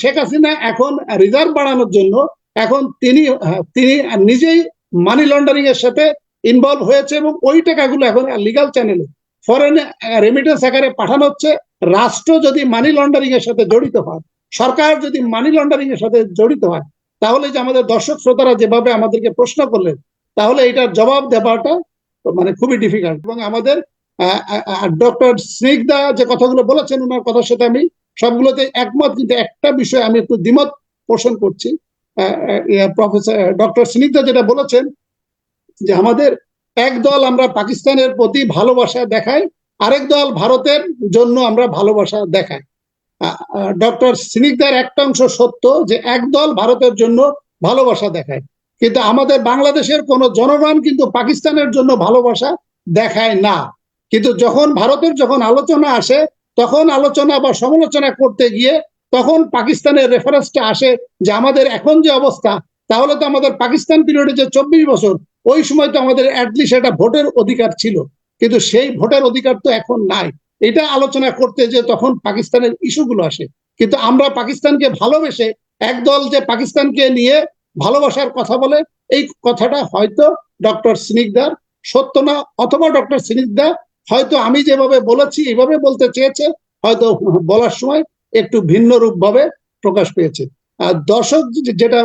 শেখ হাসিনা এখন রিজার্ভ বাড়ানোর জন্য এখন তিনি তিনি নিজেই মানি লন্ডারিং এর সাথে ইনভলভ হয়েছে এবং ওই টাকাগুলো এখন লিগাল চ্যানেলে ফরেন রেমিটেন্স আকারে পাঠানো হচ্ছে। রাষ্ট্র যদি মানি লন্ডারিং এর সাথে জড়িত হয়, সরকার যদি মানি লন্ডারিং এর সাথে জড়িত হয়, তাহলে যে আমাদের দর্শক শ্রোতারা যেভাবে আমাদেরকে প্রশ্ন করলেন, তাহলে এটার জবাব দেওয়াটা মানে খুবই ডিফিকাল্ট এবং আমাদের ডক্টর স্নিগ্ধা যে কথাগুলো বলেছেন, ওনার কথার সাথে আমি সবগুলোতে একমত, কিন্তু একটা বিষয় আমি একটু দ্বিমত পোষণ করছি। প্রফেসর ডক্টর স্নিগ্ধা যেটা বলেছেন যে আমাদের এক দল আমরা পাকিস্তানের প্রতি ভালোবাসা দেখাই, আরেক দল ভারতের জন্য আমরা ভালোবাসা দেখাই। ডক্টর স্নিগ্ধার একটা অংশ সত্য যে এক দল ভারতের জন্য ভালোবাসা দেখায়। কিন্তু আমাদের বাংলাদেশের কোন জনগণ কিন্তু পাকিস্তানের জন্য ভালোবাসা দেখায় না। কিন্তু যখন ভারতের যখন আলোচনা আসে তখন আলোচনা বা সমালোচনা করতে গিয়ে তখন পাকিস্তানের রেফারেন্সটা আসে যে আমাদের এখন যে অবস্থা, তাহলে তো আমাদের পাকিস্তান পিরিয়ডে যে চব্বিশ বছর, ওই সময় তো আমাদের অ্যাটলিস্ট একটা ভোটের অধিকার ছিল। কিন্তু সেই ভোটের অধিকার তো এখন নাই। এটা আলোচনা করতে যে তখন পাকিস্তানের ইস্যুগুলো আসে। কিন্তু আমরা পাকিস্তানকে ভালোবেসে একদল যে পাকিস্তানকে নিয়ে ভালোবাসার কথা বলে, এই কথাটা হয়তো ডক্টর স্নিগ্ধার সত্য না, অথবা ডক্টর স্নিগ্ধা হয়তো আমি যেভাবে বলেছি এভাবে বলতে চেয়েছে, হয়তো বলার সময় একটু ভিন্ন রূপ ভাবে প্রকাশ পেয়েছে। আর দর্শক যেটা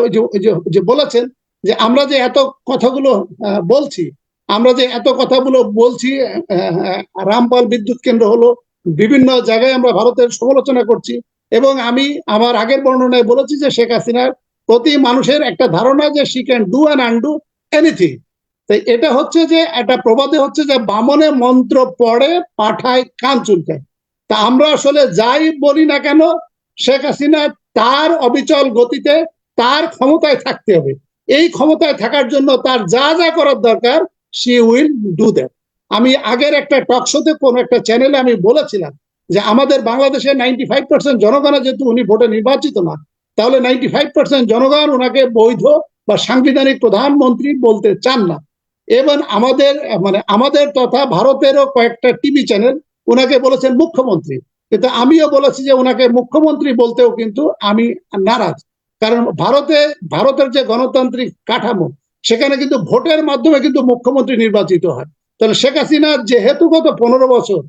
যে বলেছেন যে, আমরা যে এত কথাগুলো বলছি, আমরা যে এত কথাগুলো বলছি রামপাল বিদ্যুৎ কেন্দ্র হলো, বিভিন্ন জায়গায় আমরা ভারতের সমালোচনা করছি এবং আমি আমার আগের বর্ণনায় বলেছি যে শেখ হাসিনার প্রতি মানুষের একটা ধারণা যে she can do and undo anything এটা হচ্ছে যে, একটা প্রবাদে হচ্ছে যে বামনে মন্ত্র পড়ে পাঠায় কান চুলকায় তা আমরা আসলে যাই বলি না কেন, শেখ হাসিনা তার অবিচল গতিতে তার ক্ষমতায় থাকতে হবে। এই ক্ষমতায় থাকার জন্য তার যা যা করার দরকার, সি উইল ডু দ্যাট। আমি আগের একটা টকশোতে কোন একটা চ্যানেলে আমি বলেছিলাম যে, আমাদের বাংলাদেশে নাইনটি ফাইভ পার্সেন্ট জনগণের যেহেতু উনি ভোটে নির্বাচিত না, তাহলে নাইনটি ফাইভ পার্সেন্ট জনগণ ওনাকে বৈধ বা সাংবিধানিক প্রধানমন্ত্রী বলতে চান না। এবং আমাদের মানে আমাদের তথা ভারতেরও কয়েকটা টিভি চ্যানেল ওনাকে বলেছেন মুখ্যমন্ত্রী। কিন্তু আমিও বলেছি যে ওনাকে মুখ্যমন্ত্রী বলতেও কিন্তু আমি নারাজ। কারণ ভারতে, ভারতের যে গণতান্ত্রিক কাঠামো, সেখানে কিন্তু ভোটের মাধ্যমে কিন্তু মুখ্যমন্ত্রী নির্বাচিত হয়। তাহলে শেখ হাসিনা যেহেতু গত পনেরো বছর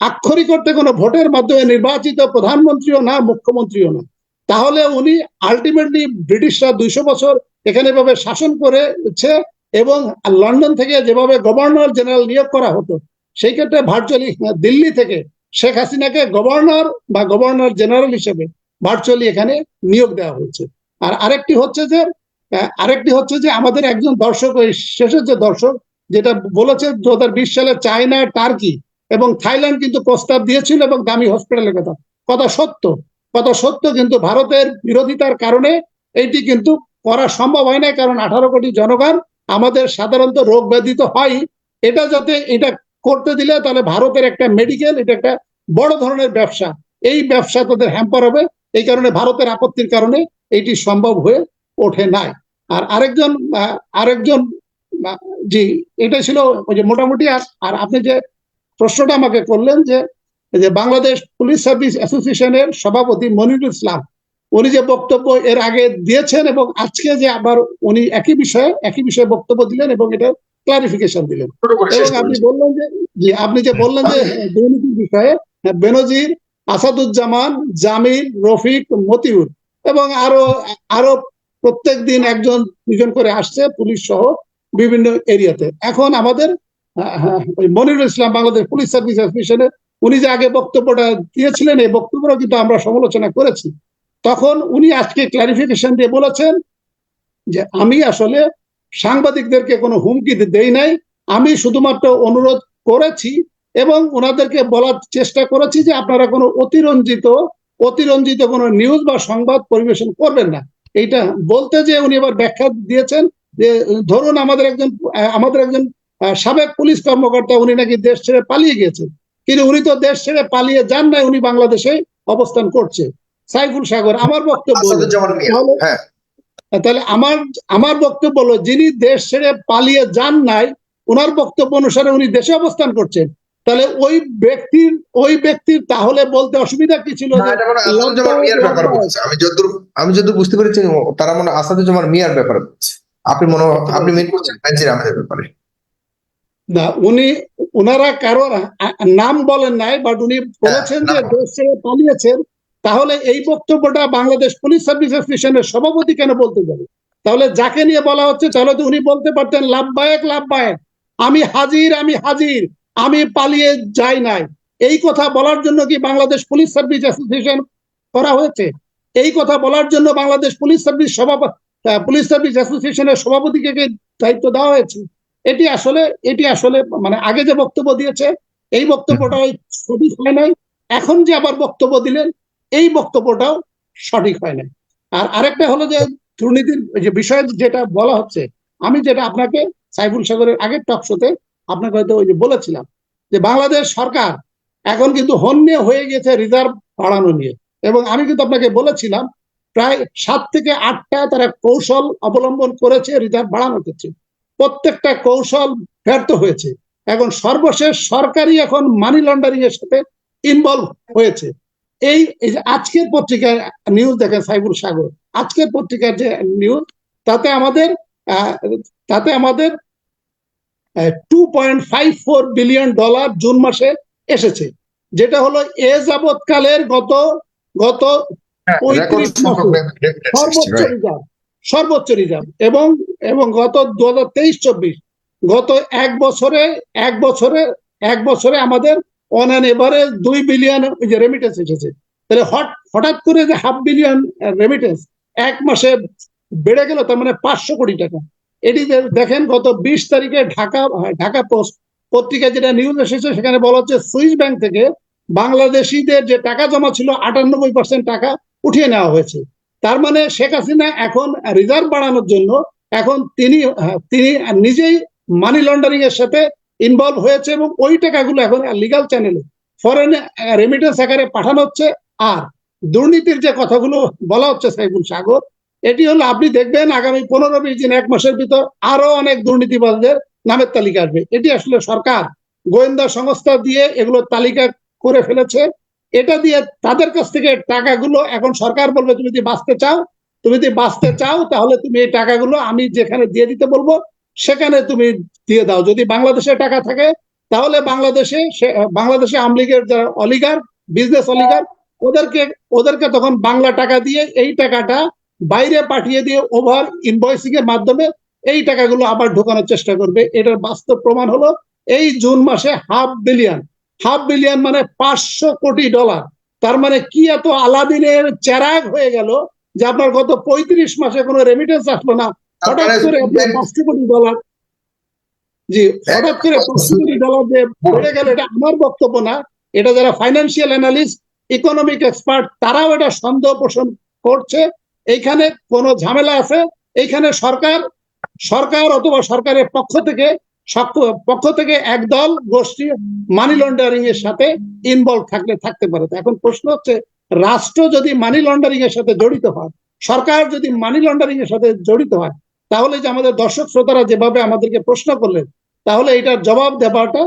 আক্ষরিক করতে কোনো ভোটের মাধ্যমে নির্বাচিত প্রধানমন্ত্রীও না, মুখ্যমন্ত্রীও না, তাহলে উনি আলটিমেটলি ব্রিটিশরা দুইশো বছর এখানে ভাবে শাসন করেছে এবং লন্ডন থেকে যেভাবে গভর্নর জেনারেল নিয়োগ করা হতো, সেই ক্ষেত্রে ভার্চুয়ালি দিল্লি থেকে শেখ হাসিনাকে গভর্নর বা গভর্নর জেনারেল হিসেবে ভার্চুয়ালি এখানে নিয়োগ দেওয়া হয়েছে। আর আরেকটি হচ্ছে যে আরেকটি হচ্ছে যে আমাদের একজন দর্শক, ওই শেষের যে দর্শক, যেটা বলেছে দু হাজার বিশ সালে চায়না, টার্কি এবং থাইল্যান্ড কিন্তু প্রস্তাব দিয়েছিল এবং দামি হসপিটালের কথা। কথা সত্য। কথা সত্য কিন্তু ভারতের বিরোধিতার কারণে এইটি কিন্তু করা সম্ভব হয় না কারণ আঠারো কোটি জনগণ আমাদের সাধারণত রোগ ব্যাধি তো হয়, এটা যাতে এটা করতে দিলে তাহলে ভারতের একটা মেডিকেল এটা একটা বড় ধরনের ব্যবসা। এই ব্যবসা তাদের হ্যাম্পার হবে, এই কারণে ভারতের আপত্তির কারণে এটি সম্ভব হয়ে ওঠে নাই। আর আরেকজন আরেকজন জি, এটা ছিল ওই যে মোটামুটি আর আপনি যে প্রশ্নটা আমাকে করলেন যে যে বাংলাদেশ পুলিশ সার্ভিস অ্যাসোসিয়েশনের সভাপতি মনিরুল ইসলাম উনি যে বক্তব্য এর আগে দিয়েছেন এবং আজকে যে আবার উনি একই বিষয়ে একই বিষয়ে বক্তব্য দিলেন এবং এটা ক্লারিফিকেশন দিলেন। এবং আপনি বললেন যে জি আপনি যে বললেন যে দুর্নীতির বিষয়ে বেনজির আসাদুজ্জামান জামিল রফিক মতিউর এবং আরও আরও প্রত্যেক দিন একজন দুজন করে আসছে পুলিশ সহ বিভিন্ন এরিয়াতে। এখন আমাদের ওই মনিরুল ইসলাম বাংলাদেশ পুলিশ সার্ভিস অ্যাসোসিয়েশনের উনি যে আগে বক্তব্যটা দিয়েছিলেন এই বক্তব্যটা কিন্তু আমরা সমালোচনা করেছি। তখন উনি আজকে ক্লারিফিকেশন দিয়ে বলেছেন যে আমি আসলে সাংবাদিকদেরকে কোনো হুমকি দেই নাই। আমি শুধুমাত্র অনুরোধ করেছি এবং ওনাদেরকে বলার চেষ্টা করেছি যে আপনারা কোনো অতিরঞ্জিত অতিরঞ্জিত কোনো নিউজ বা সংবাদ পরিবেশন করবেন না। এইটা বলতে যে উনি আবার ব্যাখ্যা দিয়েছেন যে, ধরুন আমাদের একজন আমাদের একজন সাবেক পুলিশ কর্মকর্তা উনি নাকি দেশ ছেড়ে পালিয়ে গেছেন কিন্তু উনি তো দেশ ছেড়ে পালিয়ে যান নাই, উনি বাংলাদেশে অবস্থান করছে। সাইফুল সাগর আমার বক্তব্য হ্যাঁ। তাহলে আমার আমার বক্তব্য হলো যিনি দেশ ছেড়ে পালিয়ে যান নাই ওনার বক্তব্য অনুসারে উনি দেশে অবস্থান করছেন। তাহলে ওই ব্যক্তির ওই ব্যক্তির তাহলে বলতে অসুবিধা কি ছিল হয় আমি যতদূর আমি বুঝতে পেরেছি তারা মনে হয় আসাদুজ্জামান মিয়ার ব্যাপারে বলছে। আপনি মনে আপনি মেন করছেন আহমেদের ব্যাপারে। না উনি ওনারা কারোর নাম বলেন নাই বাট উনি বলেছেন যে দেশ ছেড়ে পালিয়েছেন তাহলে এই বক্তব্যটা বাংলাদেশ পুলিশ সার্ভিস অ্যাসোসিয়েশনের সভাপতি কেন বলতে যাবে তাহলে যাকে নিয়ে বলা হচ্ছে তাহলে তো উনি বলতে পারতেন লাভবায়ক লাভবায়ক। আমি হাজির আমি হাজির আমি পালিয়ে যাই নাই। এই কথা বলার জন্য কি বাংলাদেশ পুলিশ সার্ভিস অ্যাসোসিয়েশন করা হয়েছে? এই কথা বলার জন্য বাংলাদেশ পুলিশ সার্ভিস সভাপতি পুলিশ সার্ভিস অ্যাসোসিয়েশনের সভাপতিকে কি দায়িত্ব দেওয়া হয়েছে? এটি আসলে এটি আসলে মানে আগে যে বক্তব্য দিয়েছে এই বক্তব্যটা ওই সঠিক হয় নাই। এখন যে আবার বক্তব্য দিলেন এই বক্তব্যটাও সঠিক হয় না আর আরেকটা হলো যে দুর্নীতির যে বিষয় যেটা বলা হচ্ছে, আমি যেটা আপনাকে সাইফুল সাগরের আগের টক শোতে আপনাকে হয়তো ওই যে বলেছিলাম যে বাংলাদেশ সরকার এখন কিন্তু হন্যে হয়ে গেছে রিজার্ভ বাড়ানো নিয়ে। এবং আমি কিন্তু আপনাকে বলেছিলাম, প্রায় সাত থেকে আটটা তারা কৌশল অবলম্বন করেছে রিজার্ভ বাড়ানো ক্ষেত্রে। প্রত্যেকটা কৌশল ব্যর্থ হয়েছে। এখন সর্বশেষ সরকারই এখন মানি লন্ডারিং এর সাথে ইনভলভ হয়েছে। এই আজকের পত্রিকার নিউজ দেখেন সাইবুল সাগর। আজকের পত্রিকার যে নিউজ তাতে আমাদের তাতে আমাদের two point five four billion dollar June মাসে এসেছে যেটা হলো এ যাবৎকালের গত গত হ্যাঁ, সর্বোচ্চ রিজার্ভ সর্বোচ্চ রিজার্ভ এবং এবং গত দু হাজার তেইশ চব্বিশ গত এক বছরে এক বছরে এক বছরে আমাদের অন অ্যান এভারেজ দুই বিলিয়ন যে রেমিটেন্স এসেছে। তাহলে হঠাৎ করে যে হাফ বিলিয়ন রেমিটেন্স এক মাসে বেড়ে গেল তার মানে পাঁচশো কোটি টাকা। এটি দেখেন গত বিশ তারিখে ঢাকা ঢাকা পোস্ট পত্রিকায় যেটা নিউজ এসেছে সেখানে বলা হচ্ছে সুইস ব্যাংক থেকে বাংলাদেশিদের যে টাকা জমা ছিল আটানব্বই পার্সেন্ট টাকা উঠিয়ে নেওয়া হয়েছে। তার মানে শেখ হাসিনা এখন রিজার্ভ বাড়ানোর জন্য এখন তিনি আহ, তিনি নিজেই মানি লন্ডারিং এর সাথে ইনভলভ হয়েছে এবং ওই টাকাগুলো এখন লিগাল চ্যানেলে ফরেন রেমিটেন্স আকারে পাঠানো হচ্ছে। আর দুর্নীতির যে কথাগুলো বলা হচ্ছে সাইবুল সাগর, এটি হলো আপনি দেখবেন আগামী পনেরো বিশ দিন, এক মাসের ভিতর আরও অনেক দুর্নীতিবাজদের নামের তালিকা আসবে। এটি আসলে সরকার গোয়েন্দা সংস্থা দিয়ে এগুলো তালিকা করে ফেলেছে। এটা দিয়ে তাদের কাছ থেকে টাকাগুলো এখন সরকার বলবে, তুমি যদি বাঁচতে চাও, তুমি যদি বাঁচতে চাও, তাহলে তুমি এই টাকাগুলো আমি যেখানে দিয়ে দিতে বলব সেখানে তুমি দিয়ে দাও। যদি বাংলাদেশে টাকা থাকে তাহলে বাংলাদেশে বাংলাদেশে আমলিগের যারা অলিগার বিজনেস অলিগার ওদেরকে ওদেরকে তখন বাংলা টাকা দিয়ে এই টাকাটা বাইরে পাঠিয়ে দিয়ে ওভার ইনভয়েসিং এর মাধ্যমে এই টাকাগুলো আবার ঢোকানোর চেষ্টা করবে। এটার বাস্তব প্রমাণ হলো এই জুন মাসে হাফ বিলিয়ন হাফ বিলিয়ন মানে পাঁচশো কোটি ডলার তার মানে কি এত আলাদিনের চেরাগ হয়ে গেল যে আপনার গত পঁয়ত্রিশ মাসে কোনো রেমিটেন্স আসলো না? হঠাৎ করে আপনার পাঁচশো কোটি ডলার জি হঠাৎ করে পাঁচশো কোটি ডলার যে বেড়ে গেল এটা আমার বক্তব্য না এটা যারা ফাইন্যান্সিয়াল অ্যানালিস্ট ইকোনমিক এক্সপার্ট তারাও এটা সন্দেহ পোষণ করছে। এইখানে কোনো ঝামেলা আছে? এইখানে সরকার সরকার অথবা সরকারের পক্ষ থেকে পক্ষ থেকে একদল গোষ্ঠী মানি লন্ডারিং এর সাথে ইনভলভ থাকলে থাকতে পারে। এখন প্রশ্ন হচ্ছে রাষ্ট্র যদি মানি লন্ডারিং এর সাথে জড়িত হয় সরকার যদি মানি লন্ডারিং এর সাথে জড়িত হয় তাহলে যে আমাদের দর্শক শ্রোতারা যেভাবে আমাদেরকে প্রশ্ন করলেন তাহলে এটার জবাব দেওয়াটা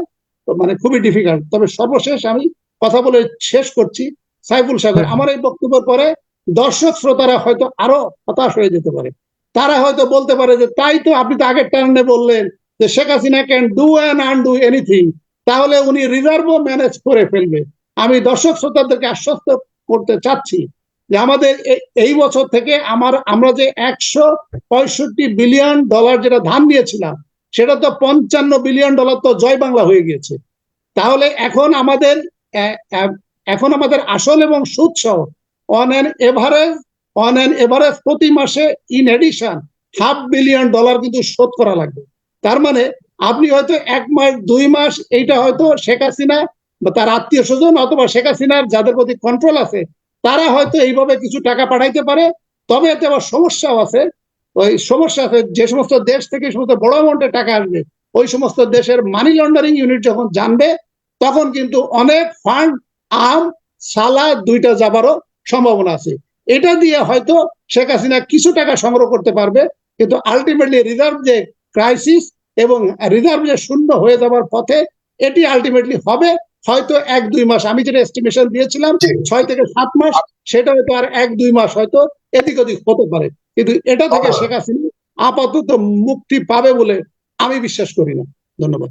মানে খুবই ডিফিকাল্ট তবে সর্বশেষ আমি কথা বলে শেষ করছি। সাইফুল সাগর আমার এই বক্তব্যের পরে দর্শক শ্রোতারা হয়তো আরও হতাশ হয়ে যেতে পারে। তারা হয়তো বলতে পারে যে তাই তো আপনি তো আগের টার্নে বললেন যে Sheikh Hasina can do and undo anything তাহলে উনি রিজার্ভও ম্যানেজ করে ফেলবে। আমি দর্শক শ্রোতাদেরকে আশ্বস্ত করতে চাচ্ছি যে আমাদের এই বছর থেকে আমার, আমরা যে একশো পঁয়ষট্টি বিলিয়ন ডলার যেটা ধান নিয়েছিলাম, সেটা তো পঞ্চান্ন বিলিয়ন ডলার তো জয় বাংলা হয়ে গিয়েছে। তাহলে এখন আমাদের এখন আমাদের আসল এবং সুদ সহ on an average on an average প্রতি মাসে in addition half billion dollar কিন্তু শোধ করা লাগবে। তার মানে আপনি হয়তো এক মাস, দুই মাস এইটা হয়তো শেখ হাসিনা বা তার আত্মীয় স্বজন অথবা শেখ হাসিনার যাদের প্রতি কন্ট্রোল আছে তারা হয়তো এইভাবে কিছু টাকা পাঠাইতে পারে, তবে এতে আবার সমস্যাও আছে। ওই সমস্যা আছে, যে সমস্ত দেশ থেকে সমস্ত বড় অ্যামাউন্টের টাকা আসবে, ওই সমস্ত দেশের মানি লন্ডারিং ইউনিট যখন জানবে, তখন কিন্তু অনেক ফান্ড আম সালা দুইটা যাবারও সম্ভাবনা আছে। এটা দিয়ে হয়তো শেখ হাসিনা কিছু টাকা সংগ্রহ করতে পারবে, কিন্তু আলটিমেটলি রিজার্ভ যে ক্রাইসিস এবং রিজার্ভ যে শূন্য হয়ে যাবার পথে, এটি আলটিমেটলি হবে। হয়তো এক দুই মাস আমি যেটা এস্টিমেশন দিয়েছিলাম। ছয় থেকে সাত মাস সেটা হয়তো আর এক দুই মাস হয়তো এদিক ওদিক হতে পারে কিন্তু এটা থেকে। শেখ হাসিনা আপাতত মুক্তি পাবে বলে আমি বিশ্বাস করি না ধন্যবাদ